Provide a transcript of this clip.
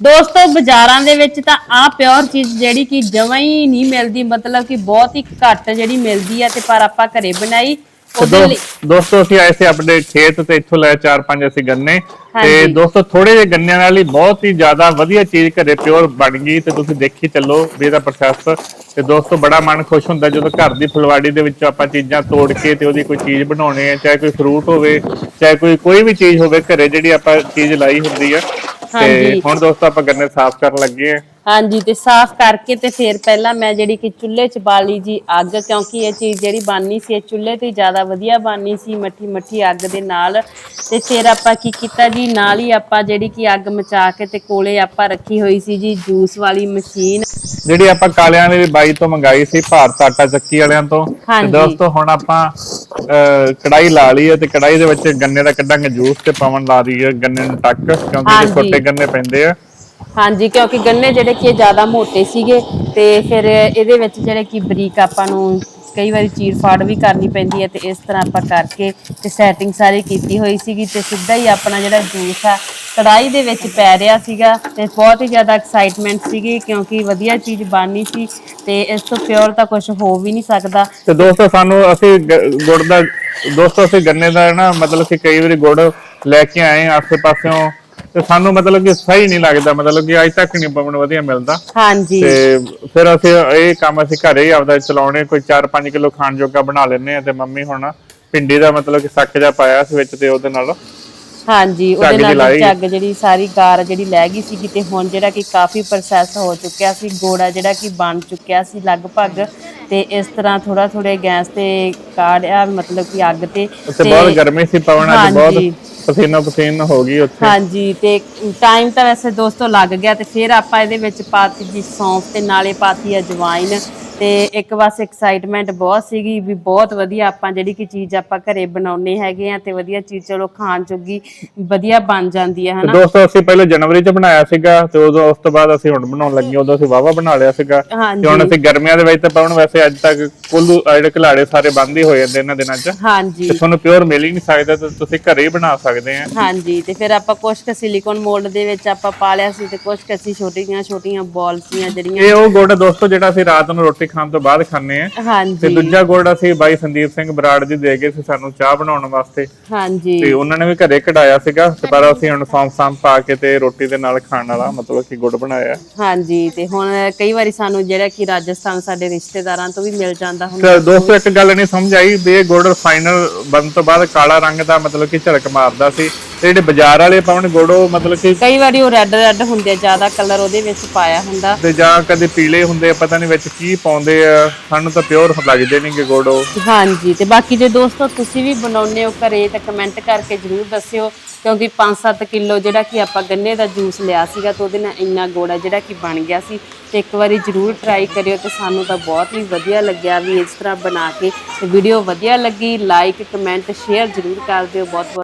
ਦੋਸਤੋ ਬਾਜ਼ਾਰਾਂ ਦੇ ਵਿੱਚ ਤਾਂ ਆ ਪਿਓਰ ਚੀਜ਼ ਜਿਹੜੀ ਕਿ ਜਮਾਂ ਹੀ ਨਹੀਂ ਮਿਲਦੀ ਮਤਲਬ ਕਿ ਬਹੁਤ ਹੀ ਘੱਟ ਜਿਹੜੀ ਮਿਲਦੀ ਆ ਤੇ ਪਰ ਆਪਾਂ ਘਰੇ ਬਣਾਈ ਉਹਦੇ ਲਈ ਦੋਸਤੋ ਅਸੀਂ ਆਏ ਸੀ ਆਪਣੇ ਖੇਤ ਤੇ ਇੱਥੋਂ ਲੈ ਚਾਰ ਪੰਜ ਅਸੀਂ ਗੰਨੇ। ਤੇ। ਦੋਸਤੋ ਥੋੜੇ ਜਿਹੇ ਗੰਨਿਆਂ ਨਾਲ ਹੀ ਬਹੁਤ ਹੀ ਜ਼ਿਆਦਾ ਵਧੀਆ ਚੀਜ਼ ਘਰੇ ਪਿਓਰ ਬਣ ਗਈ ਤੇ ਤੁਸੀਂ ਦੇਖੀ ਚੱਲੋ ਵੀ ਇਹਦਾ ਪ੍ਰੋਸੈਸ ਤੇ ਦੋਸਤੋ ਬੜਾ ਮਨ ਖੁਸ਼ ਹੁੰਦਾ ਜਦੋਂ ਘਰ ਦੀ ਫੁਲਵਾੜੀ ਦੇ ਵਿੱਚ ਆਪਾਂ ਚੀਜ਼ਾਂ ਤੋੜ ਕੇ ਤੇ ਉਹਦੀ ਕੋਈ ਚੀਜ਼ ਬਣਾਉਣੀ ਹੈ ਚਾਹੇ ਕੋਈ ਫਰੂਟ ਹੋਵੇ ਚਾਹੇ ਕੋਈ ਕੋਈ ਵੀ ਚੀਜ਼ ਹੋਵੇ ਘਰੇ ਜਿਹੜੀ ਆਪਾਂ ਚੀਜ਼ ਲਾਈ ਹੁੰਦੀ ਆ। ਤੇ। ਹੁਣ ਦੋਸਤੋ ਆਪਾਂ ਗੰਨੇ ਸਾਫ਼ ਕਰਨ ਲੱਗੇ ਆ ਹਾਂਜੀ ਤੇ ਸਾਫ਼ ਕਰਕੇ ਤੇ ਫਿਰ ਪਹਿਲਾਂ ਮੈਂ ਜਿਹੜੀ ਕਿ ਚੁੱਲ੍ਹੇ 'ਚ ਬਾਲੀ ਜੀ ਅੱਗ ਕਿਉਂਕਿ ਇਹ ਚੀਜ਼ ਜਿਹੜੀ ਬਣਨੀ ਸੀ ਇਹ ਚੁੱਲ੍ਹੇ ਤੇ ਜ਼ਿਆਦਾ ਵਧੀਆ ਬਣਨੀ ਸੀ ਮੱਠੀ ਮੱਠੀ ਅੱਗ ਦੇ ਨਾਲ ਤੇ ਫਿਰ ਆਪਾਂ ਕੀ ਕੀਤਾ ਜੀ ਨਾਲ ਹੀ ਆਪਾਂ ਜਿਹੜੀ ਕਿ ਅੱਗ ਮਚਾ ਕੇ ਤੇ ਕੋਲੇ ਆਪਾਂ ਰੱਖੀ ਹੋਈ ਸੀ ਜੀ ਜੂਸ ਵਾਲੀ ਮਸ਼ੀਨ ਜਿਹੜੀ ਆਪਾਂ ਕਾਲਿਆਂ ਦੇ ਬਾਈ ਤੋਂ ਮੰਗਾਈ ਸੀ ਭਾਰਤ ਆਟਾ ਚੱਕੀ ਵਾਲਿਆਂ ਤੋਂ ਤੇ ਹਾਂਜੀ। ਦੋਸਤੋ ਹੁਣ ਆਪਾਂ ਅਹ, ਕੜਾਈ ਲਾ ਲਈ ਹੈ ਤੇ ਕੜਾਈ ਦੇ ਵਿੱਚ ਗੰਨੇ ਦਾ ਕੱਢਾਂਗੇ ਜੂਸ ਤੇ ਪਵਨ ਲਾ ਰਹੀ ਹੈ ਗੰਨੇ ਨੂੰ ਟੱਕ ਕਿਉਂਕਿ ਇਹ ਹਾਂਜੀ। ਛੋਟੇ ਗੰਨੇ ਪੈਂਦੇ ਆ ਹਾਂਜੀ, ਕਿਉਂਕਿ ਗੰਨੇ ਜਿਹੜੇ ਕਿ ਜ਼ਿਆਦਾ ਮੋਟੇ ਸੀਗੇ ਤੇ ਫਿਰ ਇਹਦੇ ਵਿੱਚ ਜਿਹੜੇ ਕਿ ਬਰੀਕ ਆਪਾਂ ਨੂੰ ਕਈ ਵਾਰੀ ਚੀਰ ਫਾੜ ਵੀ ਕਰਨੀ ਪੈਂਦੀ ਹੈ ਤੇ ਇਸ ਤਰ੍ਹਾਂ ਆਪਾਂ ਕਰਕੇ ਤੇ ਸੈਟਿੰਗ ਸਾਰੀ ਕੀਤੀ ਹੋਈ ਸੀਗੀ ਤੇ ਸਿੱਧਾ ਹੀ ਆਪਣਾ ਜਿਹੜਾ ਜੂਸ ਆ ਕੜਾਈ ਦੇ ਵਿੱਚ ਪੈ ਰਿਹਾ ਸੀਗਾ ਤੇ ਬਹੁਤ ਹੀ ਜ਼ਿਆਦਾ ਐਕਸਾਈਟਮੈਂਟ ਸੀਗੀ ਕਿਉਂਕਿ ਵਧੀਆ ਚੀਜ਼ ਬਣਨੀ ਸੀ ਤੇ ਇਸ ਤੋਂ ਪਿਓਰ ਤਾਂ ਕੁਝ ਹੋ ਵੀ ਨਹੀਂ ਸਕਦਾ। ਤੇ ਦੋਸਤੋ, ਸਾਨੂੰ ਅਸੀਂ ਗ- ਗੁੜ ਦਾ, ਦੋਸਤੋ, ਅਸੀਂ ਗੰਨੇ ਦਾ ਨਾ ਮਤਲਬ ਕਿ ਕਈ ਵਾਰੀ ਗੁੜ ਲੈ ਕੇ ਆਏ ਹਾਂ ਆਸੇ ਪਾਸਿਓਂ ਤੇ ਸਾਨੂੰ ਮਤਲਬ ਕਿ ਸਹੀ ਨਹੀਂ ਲੱਗਦਾ ਮਤਲਬ ਕਿ ਅੱਜ ਤੱਕ ਨਹੀਂ ਪਵਨ ਵਧੀਆ ਮਿਲਦਾ। ਹਾਂਜੀ। ਤੇ ਫਿਰ ਅਸੀਂ ਇਹ ਕੰਮ ਅਸੀਂ ਘਰੇ ਹੀ ਆਪਦਾ ਚਲਾਉਣੇ ਕੋਈ 4-5 ਕਿਲੋ ਖਾਣ ਜੋਗਾ ਬਣਾ ਲੈਨੇ ਆ ਤੇ ਮੰਮੀ ਹੁਣ ਭਿੰਡੀ ਦਾ ਮਤਲਬ ਕਿ ਸੱਕ ਜਾ ਪਾਇਆ ਸੀ ਵਿੱਚ ਤੇ ਉਹਦੇ ਨਾਲ ਹਾਂਜੀ ਉਹਦੇ ਨਾਲ। ਝੱਗ ਜਿਹੜੀ ਸਾਰੀ ਗਾਰ ਜਿਹੜੀ ਲੈ ਗਈ ਸੀ ਤੇ ਹੁਣ ਜਿਹੜਾ ਕਿ ਕਾਫੀ ਪ੍ਰੋਸੈਸ ਹੋ ਚੁੱਕਿਆ ਸੀ ਗੋੜਾ ਜਿਹੜਾ ਕਿ ਬਣ ਚੁੱਕਿਆ ਸੀ ਲਗਭਗ। ਤੇ ਇਸ ਤਰ੍ਹਾਂ ਥੋੜਾ ਥੋੜੇ ਗੈਸ ਤੇ ਕਾੜਿਆ ਮਤਲਬ ਕਿ ਅੱਗ ਤੇ ਉੱਥੇ ਬਹੁਤ ਗਰਮੀ ਸੀ ਪਵਨ ਅੱਜ ਬਹੁਤ। ਪਸੀਨਾ ਪਸੀਨ ਹੋ ਗਈ ਉੱਥੇ ਹਾਂਜੀ ਤੇ ਟਾਈਮ ਤਾਂ ਵੈਸੇ ਦੋਸਤੋ ਲੱਗ ਗਿਆ ਤੇ ਫਿਰ ਆਪਾਂ ਇਹਦੇ ਵਿੱਚ ਪਾਤੀ ਜੀ ਸੌਂਫ ਤੇ ਨਾਲੇ ਪਾਤੀ ਅਜਵਾਇਨ ਤੇ ਇੱਕ ਬਸ ਐਕਸਾਈਟਮੈਂਟ ਬਹੁਤ ਸੀਗੀ ਵੀ ਬਹੁਤ ਵਧੀਆ ਆਪਾਂ ਜਿਹੜੀ ਕਿ ਚੀਜ਼ ਆਪਾਂ ਘਰੇ ਬਣਾਉਨੇ ਹੈਗੇ ਆ ਤੇ ਵਧੀਆ ਚੀਜ਼ ਚਲੋ ਖਾਣ ਜੋਗੀ ਵਧੀਆ ਬਣ ਜਾਂਦੀ ਹੈ ਹਨਾ? ਦੋਸਤੋ ਅਸੀਂ ਪਹਿਲੇ ਜਨਵਰੀ ਚ ਬਣਾਇਆ ਸੀਗਾ ਤੇ ਉਦੋਂ ਉਸ ਤੋਂ ਬਾਅਦ ਅਸੀਂ ਹੁਣ ਬਣਾਉਣ ਲੱਗੇ ਉਦੋਂ ਅਸੀਂ ਵਾਵਾ ਬਣਾ ਲਿਆ ਸੀਗਾ। ਹਾਂਜੀ। ਤੇ ਹੁਣ ਅਸੀਂ ਗਰਮੀਆਂ ਦੇ ਵਿੱਚ ਤਾਂ ਪਵਨ ਵੈਸੇ ਅੱਜ ਤੱਕ ਕੁੱਲੂ ਅਹ ਜਿਹੜੇ ਘਲਾੜੇ ਸਾਰੇ ਬੰਦ ਹੀ ਹੋ ਜਾਂਦੇ ਇਹਨਾਂ ਦਿਨਾਂ 'ਚ। ਹਾਂਜੀ। ਤੇ ਤੁਹਾਨੂੰ ਪਿਓਰ ਮਿਲ ਹੀ ਨਹੀਂ ਸਕਦਾ ਤੇ ਤੁਸੀਂ ਘਰੇ ਹੀ ਬਣਾ ਸਕਦੇ ਆ। ਹਾਂਜੀ ਤੇ ਫਿਰ ਆਪਾਂ ਕੁਝ ਕੁ ਸਿਲੀਕਨ ਮੋਲਡ ਦੇ ਵਿੱਚ ਆਪਾਂ ਪਾ ਲਿਆ ਸੀ ਤੇ ਕੁਝ ਕੁ ਅਸੀਂ ਛੋਟੀਆਂ ਛੋਟੀਆਂ ਬਾਲਸ ਦੀਆਂ ਜਿਹੜੀਆਂ ਇਹ ਉਹ ਗੁੜ ਦੋਸਤੋ ਜਿਹੜਾ ਅਸੀਂ ਰਾਤ ਨੂੰ ਰੋਟੀ ਖਾਣ ਤੋਂ ਬਾਅਦ ਖਾਂਦੇ ਆ। ਤੇ ਹਾਂਜੀ। ਦੂਜਾ ਗੁੜ ਅਸੀਂ ਬਾਈ ਸੰਦੀਪ ਸਿੰਘ ਬਰਾੜ ਜੀ ਦੇ ਗਏ ਸੀ ਸਾਨੂੰ ਚਾਹ ਬਣਾਉਣ ਵਾਸਤੇ। ਹਾਂਜੀ। ਤੇ ਉਹਨਾਂ ਨੇ ਵੀ ਘਰੇ ਕਢਾਇਆ ਸੀਗਾ ਤੇ ਪਰ ਅਸੀਂ ਹੁਣ ਸੌਂਫ ਸਾਂਫ ਪਾ ਕੇ ਤੇ ਰੋਟੀ ਦੇ ਨਾਲ ਖਾਣ ਵਾਲਾ ਮਤਲਬ ਕਿ ਗੁੜ ਬਣਾਇਆ। ਹਾਂਜੀ ਤੇ ਹੁਣ ਕਈ ਵਾਰੀ ਸਾਨੂੰ ਜਿਹੜਾ ਕਿ ਰਾਜਸਥਾਨ ਸਾਡੇ ਰਿਸ਼ਤੇਦਾਰਾਂ ਤੋਂ ਵੀ ਮਿਲ ਜਾਂਦਾ ਹੁੰਦਾ। ਤੇ ਦੋਸਤੋ ਇੱਕ ਗੱਲ ਨਹੀਂ ਸਮਝ ਆਈ ਵੀ ਇਹ ਗੁੜ ਫਾਈਨਲ ਬਣਨ ਤੋਂ ਬਾਅਦ ਕਾਲਾ ਰੰਗ ਦਾ ਮਤਲਬ ਕਿ ਝਲਕ ਮਾਰਦਾ ਸੀ। ਤੇ ਜਿਹੜੇ ਬਾਜ਼ਾਰ ਵਾਲੇ ਪਾਉਣ ਗੁੜ ਉਹ ਮਤਲਬ ਕਿ ਕਈ ਵਾਰੀ ਉਹ ਰੈੱਡ ਰੈੱਡ ਹੁੰਦੇ ਆ ਜ਼ਿਆਦਾ ਕਲਰ ਉਹਦੇ ਵਿੱਚ ਪਾਇਆ ਹੁੰਦਾ। ਤੇ ਜਾਂ ਕਦੇ ਪੀਲੇ ਹੁੰਦੇ ਆ ਪਤਾ ਨਹੀਂ ਵਿੱਚ ਕੀ ਪਾਉਂਦੇ ਆ। ਸਾਨੂੰ ਤਾਂ ਪਿਓਰ ਲੱਗਦੇ ਨਹੀਂਗੇ ਗੁੜ। ਉਹ ਹਾਂਜੀ ਤੇ ਬਾਕੀ ਜੇ ਦੋਸਤੋ ਤੁਸੀਂ ਵੀ ਬਣਾਉਂਦੇ ਹੋ ਘਰੇ ਤਾਂ ਕਮੈਂਟ ਕਰਕੇ ਜਰੂਰ ਦੱਸਿਓ ਕਿਉਂਕਿ 5-7 ਕਿਲੋ ਜਿਹੜਾ ਕਿ ਆਪਾਂ ਗੰਨੇ ਦਾ ਜੂਸ ਲਿਆ ਸੀਗਾ ਤੇ ਉਹਦੇ ਨਾਲ ਇੰਨਾ ਗੋੜਾ ਜਿਹੜਾ ਕਿ ਬਣ ਗਿਆ ਸੀ ਤੇ ਇੱਕ ਵਾਰੀ ਜਰੂਰ ਟਰਾਈ ਕਰਿਓ ਤੇ ਸਾਨੂੰ ਤਾਂ ਬਹੁਤ ਹੀ ਵਧੀਆ ਲੱਗਿਆ ਵੀ ਇਸ ਤਰ੍ਹਾਂ ਬਣਾ ਕੇ। ਵੀਡੀਓ ਵਧੀਆ ਲੱਗੀ ਲਾਈਕ ਕਮੈਂਟ ਸ਼ੇਅਰ ਜਰੂਰ ਕਰ ਦਿਓ। ਬਹੁਤ